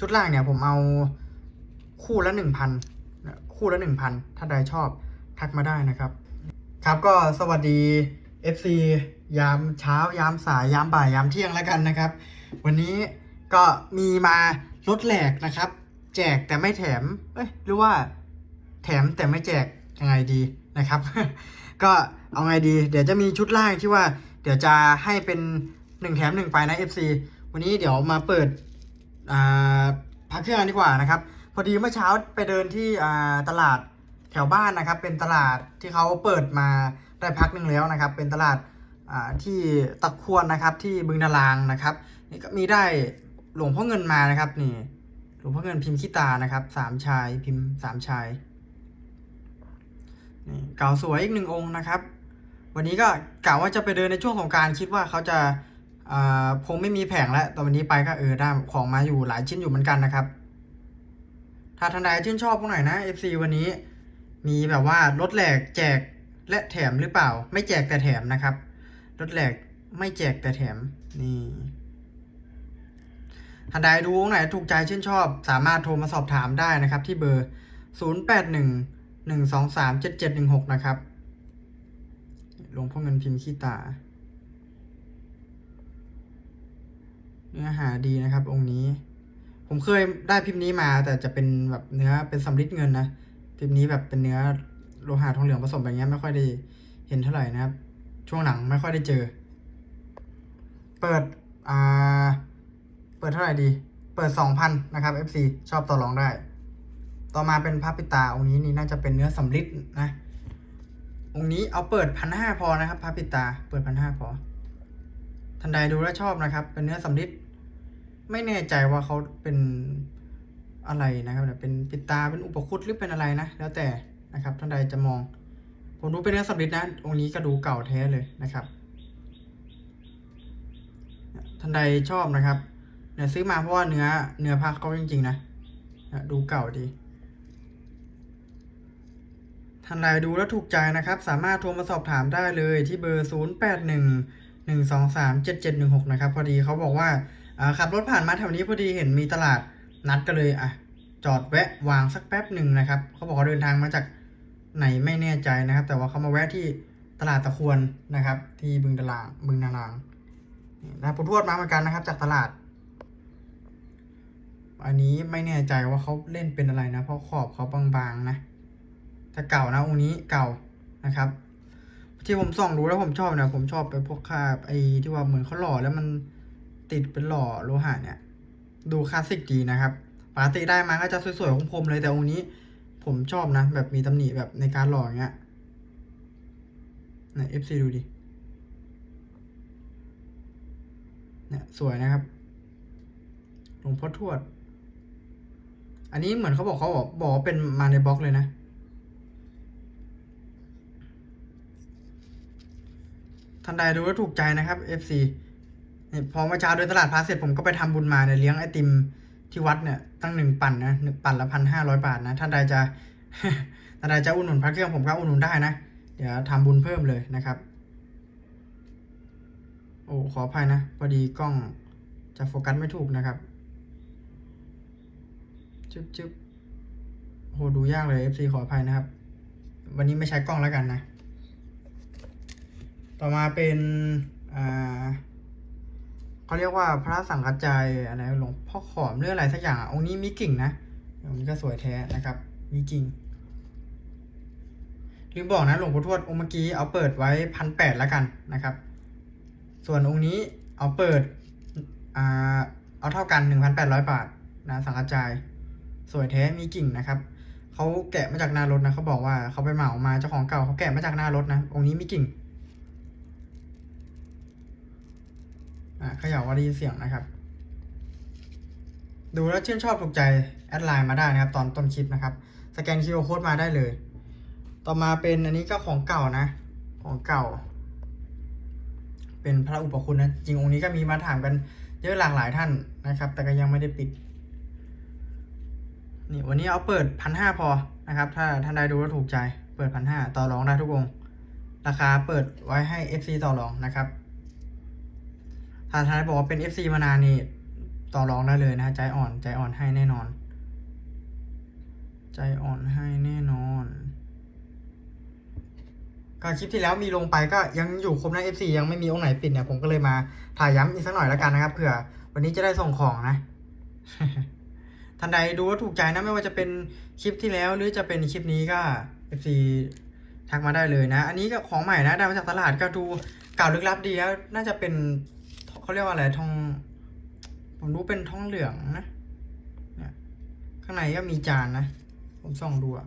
ชุดล่างเนี่ยผมเอาคู่ละหนึ่งพันคู่ละหนึ่งพันถ้าใดชอบทักมาได้นะครับ ครับก็สวัสดี FC ยามเช้ายามสายยามบ่ายยามเที่ยงแล้วกันนะครับ วันนี้ก็มีมาลดแหลกนะครับ แจกแต่ไม่แถมเอ้ยหรือว่าแถมแต่ไม่แจกยังไงดีนะครับ ก็เอาไงดี เดี๋ยวจะมีชุดล่างที่ว่า เดี๋ยวจะให้เป็นหนึ่งแถมหนึ่งไปนะ FC วันนี้เดี๋ยวมาเปิด พักเครื่องกันดีกว่านะครับ พอดีเมื่อเช้าไปเดินที่ตลาดแถวบ้านนะครับ เป็นตลาดที่เขาเปิดมาได้พักหนึ่งแล้วนะครับ เป็นตลาดที่ตะควรนะครับ ที่บึงนารางนะครับ นี่ก็มีได้หลวงพ่อเงินมานะครับ นี่หลวงพ่อเงินพิมพ์ขี้ตานะครับสามชายพิมพ์สามชายนี่เก่าสวยอีกหนึ่งองค์นะครับ วันนี้ก็กะว่าจะไปเดินในช่วงของการคิดว่าเขาจะ คงไม่มีแผงแล้วต่วันนี้ไปก็เออได้ของมาอยู่หลายชิ้นอยู่เหมือนกันนะครับ ถ้าท่านใดชื่นชอบพวกไหนอยนะ FC วันนี้ มีแบบว่าลดแหลกแจกและแถมหรือเปล่า ไม่แจกแต่แถมนะครับลดแหลกไม่แจกแต่แถมนี่ท่านใดดูวงไหนถูกใจชื่นชอบ สามารถโทรมาสอบถามได้นะครับ ที่เบอร์ 081 123 7716 นะครับหลวงพ่อเงินพิมพ์ขี้ตา เนื้อหาดีนะครับ องค์นี้ ผมเคยได้พิมพ์นี้มา แต่จะเป็นแบบเนื้อเป็นสำริดเงินนะพิมพ์นี้แบบเป็นเนื้อโลหะทองเหลืองผสมแบบนี้ไม่ค่อยได้เห็นเท่าไหร่นะครับ ช่วงหลังไม่ค่อยได้เจอ เปิดอ่าเปิดเท่าไหร่ดี เปิดสองพันนะครับ FC ชอบต่อรองได้ ต่อมาเป็นพระปิตาองค์นี้นี่น่าจะเป็นเนื้อสำริดนะองค์นี้เอาเปิดพันห้าพอนะครับพระปิตาเปิดพันห้าพอ ทันใดดูแลชอบนะครับ เป็นเนื้อสำริดไม่แน่ใจว่าเขาเป็นอะไรนะครับเนี่ยเป็นปิดตาเป็นอุปคุตหรือเป็นอะไรนะ แล้วแต่นะครับท่านใดจะมอง ผมดูเป็นเนื้อสำริดนะองค์นี้ก็ดูเก่าแท้เลยนะครับท่านใดชอบนะครับเนี่ยซื้อมาเพราะว่าเนื้อเนื้อผ้าเขาจริงๆนะเนี่ยดูเก่าดีท่านใดดูแล้วถูกใจนะครับ สามารถโทรมาสอบถามได้เลยที่เบอร์ 0 8 1 1 2 3 7 7 1 6 นะครับ พอดีเขาบอกว่าขับรถผ่านมาแถวนี้พอดีเห็นมีตลาดนัดก็เลยอะจอดแวะวางสักแป๊บหนึ่งนะครับเขาบอกเขาเดินทางมาจากไหนไม่แน่ใจนะครับ แต่ว่าเขามาแวะที่ตลาดตะควรนะครับ ที่บึงตลางบึงนารางนี่นะปุทวดมาเหมือนกันนะครับ จากตลาด อันนี้ไม่แน่ใจว่าเขาเล่นเป็นอะไรนะ เพราะขอบเขาบางๆนะแต่เก่านะองนี้เก่านะครับ ที่ผมส่องดูแล้วผมชอบเนี่ยผมชอบไปพวกคาบไอ้ที่ว่าเหมือนเขาหล่อแล้วมันติดเป็นหล่อโลหะเนี่ย ดูคลาสสิกดีนะครับปกติได้มาก็จะสวยๆคมๆเลยแต่องค์นี้ ผมชอบนะ แบบมีตำหนิแบบในการหล่ออย่างเงี้ยเนี่ย FC ดูดิเนี่ยสวยนะครับหลวงพ่อทวด อันนี้เหมือนเขาบอกเขาบอกบอกว่าเป็นมาในบล็อกเลยนะ ท่านใดดูแล้วถูกใจนะครับ FC เนี่ยพอเมื่อเช้าเดินตลาดพาเสร็จผมก็ไปทำบุญมาเนี่ยเลี้ยงไอติมที่วัดเนี่ยตั้งหนึ่งปั่นนะหนึ่งปั่นละพันห้าร้อยบาทนะท่านใดจะท่านใดจะอุดหนุนพระเครื่องผมก็อุดหนุนได้นะ เดี๋ยวทำบุญเพิ่มเลยนะครับ โอ้ขออภัยนะพอดีกล้องจะโฟกัสไม่ถูกนะครับจึ๊บจึ๊บโหดูยากเลย FC ขออภัยนะครับ วันนี้ไม่ใช้กล้องแล้วกันนะ ต่อมาเป็นอ่าเขาเรียกว่าพระสังกัจจายอะไรหลวงพ่อขอมเรื่องอะไรสักอย่างอะองค์นี้มีกิ่งนะองค์นี้ก็สวยแท้นะครับ มีกิ่งลืมบอกนะหลวงพ่อทวดองค์เมื่อกี้เอาเปิดไว้พันแปดแล้วกันนะครับ ส่วนองค์นี้เอาเปิดอ่าเอาเท่ากันหนึ่งพันแปดร้อยบาทนะสังกัจจายสวยแท้มีกิ่งนะครับเขาแกะมาจากหน้ารถนะเขาบอกว่าเขาไปเหมามาเจ้าของเก่าเขาแกะมาจากหน้ารถนะองค์นี้มีกิ่ง อ่าเขย่าว่าได้ยินเสียงนะครับ ดูแล้วชื่นชอบถูกใจแอดไลน์มาได้นะครับ ตอนต้นคลิปนะครับ สแกน QR Code มาได้เลย ต่อมาเป็นอันนี้ก็ของเก่านะ ของเก่า เป็นพระอุปคุณนะ จริงองค์นี้ก็มีมาถามกันเยอะหลากหลายท่านนะครับ แต่ก็ยังไม่ได้ปิดนี่วันนี้เอาเปิดพันห้าพอนะครับ ถ้าท่านใดดูแล้วถูกใจ เปิดพันห้าต่อรองได้ทุกองราคาเปิดไว้ให้ FC ต่อรองนะครับ ถ้าทานบอกว่าเป็น FC มานานนี่ต่อรองได้เลยนะใจอ่อนใจอ่อนให้แน่นอน ใจอ่อนให้แน่นอนก็คลิปที่แล้วมีลงไปก็ยังอยู่ครบนะ FC ยังไม่มีองค์ไหนปิดเนี่ยผมก็เลยมาถ่ายย้ำอีกสักหน่อยแล้วกันนะครับเผื่อ วันนี้จะได้ส่งของนะท่านใดดูว่าถูกใจนะไม่ว่าจะเป็นคลิปที่แล้วหรือจะเป็นคลิปนี้ก็ FC ทักมาได้เลยนะ อันนี้ก็ของใหม่นะได้มาจากตลาดก็ดูเก่าลึกลับดีแล้วน่าจะเป็น เขาเรียกว่าอะไรทอง ผมรู้เป็นทองเหลืองนะ เนี่ย ข้างในก็มีจานนะ ผมส่องดูอะ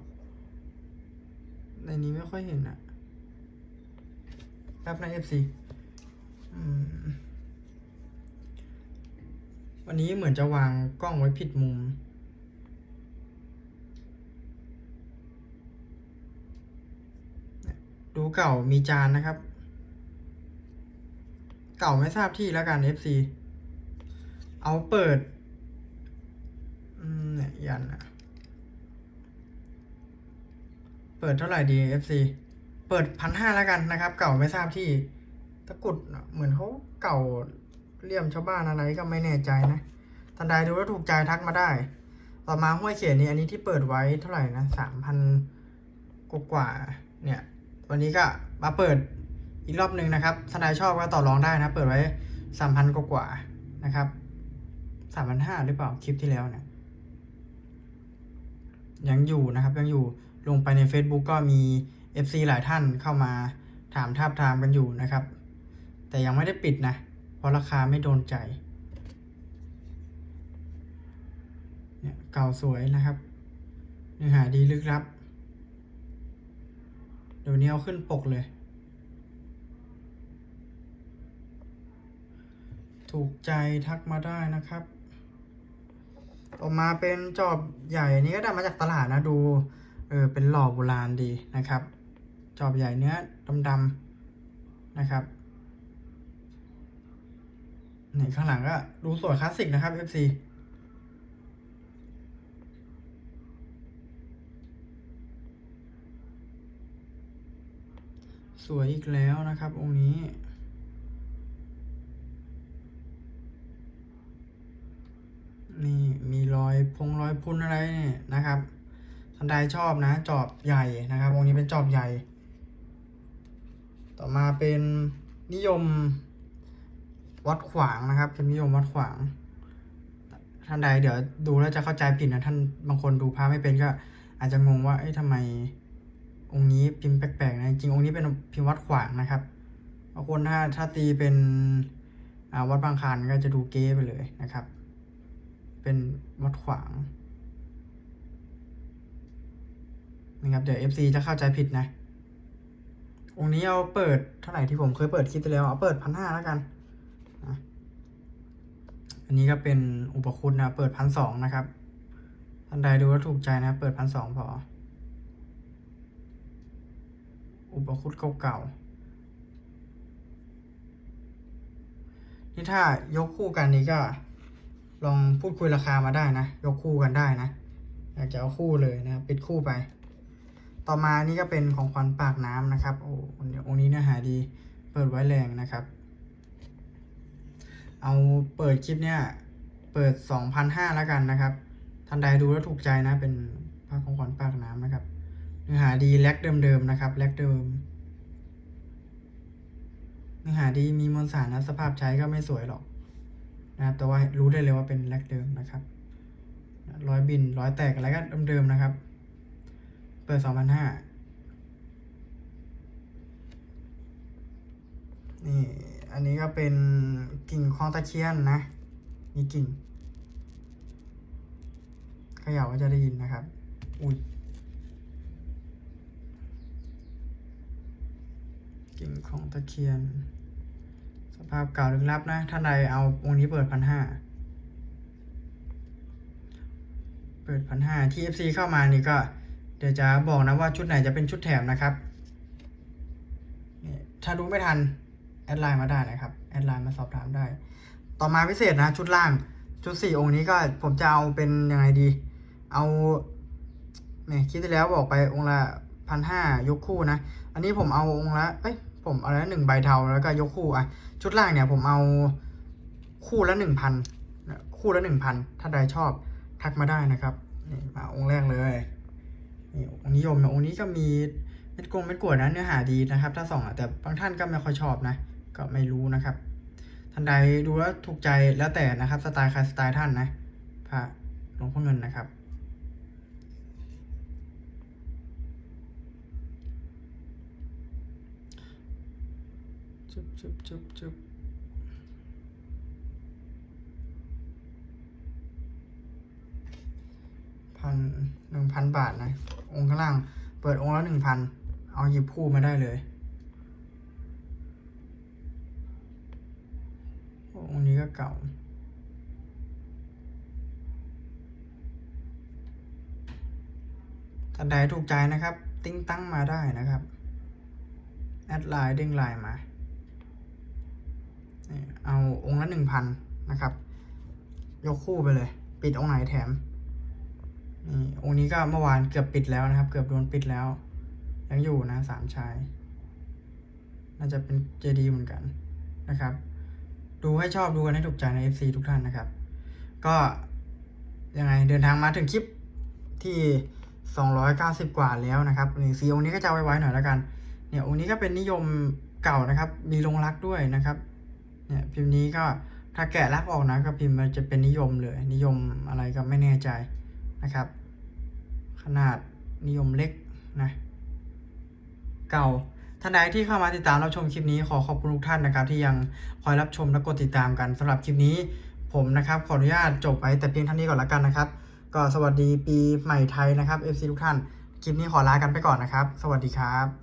ในนี้ไม่ค่อยเห็นอะแป๊บนะ FC อืมวันนี้เหมือนจะวางกล้องไว้ผิดมุม ดูเก่ามีจานนะครับ เก่าไม่ทราบที่แล้วกัน FC เอาเปิดอืมเนี่ยยันอะเปิดเท่าไหร่ดี FC เปิดพันห้าแล้วกันนะครับ เก่าไม่ทราบที่ ตะกุดเหมือนเขาเก่าเลี่ยมชาวบ้านอะไรก็ไม่แน่ใจนะท่านใดดูแล้วถูกใจทักมาได้ ต่อมาห้วยเขียนนี่อันนี้ที่เปิดไว้เท่าไหร่นะสามพันกว่าเนี่ย วันนี้ก็มาเปิด อีกรอบหนึ่งนะครับท่านใดชอบก็ต่อรองได้นะ เปิดไว้สามพันกว่านะครับสามพันห้าหรือเปล่าคลิปที่แล้วเนี่ยยังอยู่นะครับยังอยู่ลงไปใน Facebook ก็มี FC หลายท่านเข้ามาถามทาบทามกันอยู่นะครับ แต่ยังไม่ได้ปิดนะ เพราะราคาไม่โดนใจเนี่ยเก่าสวยนะครับเนื้อหาดีลึกลับ เดี๋ยวนี้เอาขึ้นปกเลย ถูกใจทักมาได้นะครับ ออกมาเป็นจอบใหญ่อันนี้ก็ได้มาจากตลาดนะดู เออเป็นหล่อโบราณดีนะครับ จอบใหญ่เนื้อดำๆนะครับนี่ข้างหลังก็ดูสวยคลาสสิกนะครับ FC สวยอีกแล้วนะครับองค์นี้มีรอย พงรอยพุนอะไรเนี่ยนะครับท่านใดชอบนะ จอบใหญ่นะครับองนี้เป็นจอบใหญ่ ต่อมาเป็นนิยมวัดขวางนะครับ เป็นนิยมวัดขวาง ท่านใดเดี๋ยวดูแล้วจะเข้าใจผิดนะท่านบางคนดูพระไม่เป็นก็ อาจจะงงว่าเอ้ยทำไมองค์นี้พิมพ์แปลกๆนะจริงองค์นี้เป็นพิมพ์วัดขวางนะครับบางคนถ้าถ้าตีเป็นวัดบางคลานก็จะดูเก๊ไปเลยนะครับ เป็นวัดขวางนะครับเดี๋ยว FC จะเข้าใจผิดนะองนี้เอาเปิดเท่าไหร่ที่ผมเคยเปิดคลิปไปแล้วเอาเปิดพันห้าแล้วกันอันนี้ก็เป็นอุปคุณนะเปิดพันสองนะครับท่านใดดูแล้วถูกใจนะ เปิดพันสองพออุปคุตเก่าๆ นี่ถ้ายกคู่กันนี้ก็ ลองพูดคุยราคามาได้นะ ยกคู่กันได้นะ อยากจะเอาคู่เลยนะปิดคู่ไป ต่อมานี่ก็เป็นของขวัญปากน้ำนะครับโอ้องค์นี้เนื้อหาดี เปิดไว้แรงนะครับ เอาเปิดคลิปเนี่ย เปิดสองพันห้าแล้วกันนะครับท่านใดดูแล้วถูกใจนะ เป็นพระของขวัญปากน้ำนะครับ เนื้อหาดีแลกเดิมๆนะครับแลกเดิมเนื้อหาดีมีมวลสารนะสภาพใช้ก็ไม่สวยหรอก นะครับแต่ว่ารู้ได้เลยว่าเป็นแลกเดิมนะครับร้อยบินร้อยแตกอะไรก็เดิมๆนะครับ เปิดสองพันห้านี่อันนี้ก็เป็นกิ่งคลองตะเคียนนะมีกิ่งขย่าก็จะได้ยินนะครับ อุ้ยกิ่งของตะเคียน สภาพเก่าลึกลับนะท่านใดเอาองค์นี้เปิดพันห้าเปิดพันห้าที่ FC เข้ามานี่ก็ เดี๋ยวจะบอกนะว่าชุดไหนจะเป็นชุดแถมนะครับนี่ถ้าดูไม่ทัน แอดไลน์มาได้นะครับ แอดไลน์มาสอบถามได้ ต่อมาพิเศษนะ ชุดล่างชุดสี่องค์นี้ก็ผมจะเอาเป็นยังไงดี เอาเนี่ยคิดที่แล้วบอกไปองค์ละพันห้ายกคู่นะ อันนี้ผมเอาองค์ละ เอ้ย ผมเอาละหนึ่งใบเทาแล้วก็ยกคู่อะชุดล่างเนี่ยผมเอาคู่ละหนึ่งพันคู่ละหนึ่งพันถ้าใดชอบทักมาได้นะครับนี่มาองค์แรกเลยนี่องค์นิยมนะองค์นี้ก็มีเม็ดกงเม็ดกวดนะเนื้อหาดีนะครับ ถ้าส่องอะแต่บางท่านก็ไม่ค่อยชอบนะ ก็ไม่รู้นะครับท่านใดดูแล้วถูกใจแล้วแต่นะครับ สไตล์ใครสไตล์ท่านนะพระหลวงพ่อเงินนะครับ จุบจุบจุบจุบพันหนึ่งพันบาทนะ องค์ข้างล่าง เปิดองค์ละหนึ่งพัน เอาหยิบคู่มาได้เลย องค์นี้ก็เก่าท่าใดถูกใจนะครับ ติ้งตั้งมาได้นะครับ แอดไลน์เด้งไลน์มา เอาองค์ละหนึ่งพันนะครับ ยกคู่ไปเลย ปิดองค์ไหนแถมนี่องค์นี้ก็เมื่อวานเกือบปิดแล้วนะครับ เกือบโดนปิดแล้ว ยังอยู่นะสามชาย น่าจะเป็นเจดีเหมือนกันนะครับ ดูให้ชอบดูกันให้ถูกใจใน FC ทุกท่านนะครับ ก็ยังไงเดินทางมาถึงคลิปที่ 290 กว่าแล้วนะครับนี่สีองค์นี้ก็จะไว้ไว้หน่อยแล้วกัน เนี่ยองค์นี้ก็เป็นนิยมเก่านะครับ มีลงรักด้วยนะครับ เนี่ยพิมพ์นี้ก็ถ้าแกะรักออกนะก็พิมพ์มันจะเป็นนิยมเลย นิยมอะไรก็ไม่แน่ใจนะครับ ขนาดนิยมเล็กนะเก่าท่านใดที่เข้ามาติดตามรับชมคลิปนี้ขอขอบคุณทุกท่านนะครับ ที่ยังคอยรับชมและกดติดตามกันสำหรับคลิปนี้ผมนะครับขออนุญาตจบไปแต่เพียงเท่านี้ก่อนละกันนะครับ ก็สวัสดีปีใหม่ไทยนะครับ FC ทุกท่าน คลิปนี้ขอลากันไปก่อนนะครับ สวัสดีครับ